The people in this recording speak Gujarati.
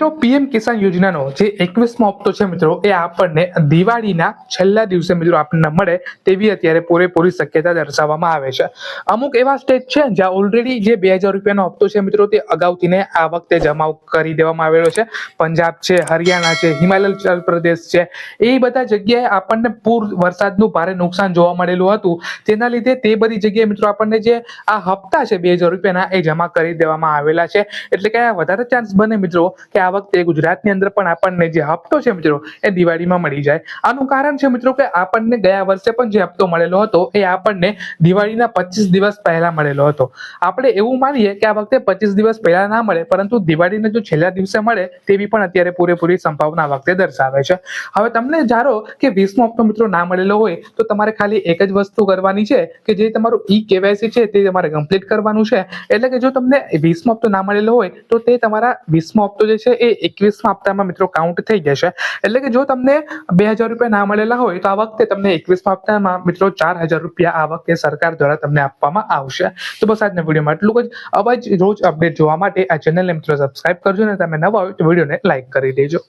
મિત્રો, પીએમ કિસાન યોજનાનો જે એકવીસમો હપ્તો છે મિત્રો, એ આપણને દિવાળીના છેલ્લા દિવસે મિત્રો આપણને મળે તેવી અત્યારે પૂરેપૂરી શક્યતા દર્શાવવામાં આવે છે. અમુક એવા સ્ટેટ છે, જ્યાં ઓલરેડી જે બે હજાર રૂપિયાનો હપ્તો છે મિત્રો, તે અગાઉથી આ વખતે જમા કરી દેવામાં આવેલો છે. પંજાબ છે, હરિયાણા છે, હિમાચલ પ્રદેશ છે, એ બધા જગ્યાએ આપણને પૂર વરસાદનું ભારે નુકસાન જોવા મળેલું હતું. તેના લીધે તે બધી જગ્યાએ મિત્રો આપણને જે આ હપ્તા છે બે હજાર રૂપિયાના એ જમા કરી દેવામાં આવેલા છે. એટલે કે વધારે ચાન્સ બને મિત્રો કે આ વખતે ગુજરાતની અંદર પણ આપણને જે હપ્તો છે મિત્રો, એ દિવાળીમાં મળી જાય. આનું કારણ છે મિત્રો કે આપણને ગયા વર્ષે પણ જે હપ્તો મળેલો હતો, એ આપણને દિવાળીના પચીસ દિવસ પહેલા મળેલો હતો. આપણે એવું માનીએ કે આ વખતે પચીસ દિવસ પહેલા ના મળે, પરંતુ દિવાળીના જો છેલ્લા દિવસે મળે, તેવી પણ અત્યારે પૂરેપૂરી સંભાવના આ વખતે દર્શાવે છે. હવે તમને ધારો કે વીસમો હપ્તો મિત્રો ના મળેલો હોય, તો તમારે ખાલી એક જ વસ્તુ કરવાની છે કે જે તમારું ઈ કેવાયસી છે, તે તમારે કમ્પ્લીટ કરવાનું છે. એટલે કે જો તમને વીસમો હપ્તો ના મળેલો હોય, તો તે તમારા વીસમો હપ્તો જે છે એ એકવીસમાં હપ્તામાં મિત્રો કાઉન્ટ થઈ જશે. એટલે કે જો તમને બે હજાર રૂપિયા ના મળેલા હોય, તો આ વખતે તમને એકવીસમાં હપ્તામાં મિત્રો ચાર હજાર રૂપિયા આ વખતે સરકાર દ્વારા તમને આપવામાં આવશે. તો બસ આજના વિડીયોમાં એટલું જ. અવાજ રોજ અપડેટ જોવા માટે આ ચેનલને મિત્રો સબસ્ક્રાઇબ કરજો ને તમે નવા હોય તો વિડીયોને લાઈક કરી દેજો.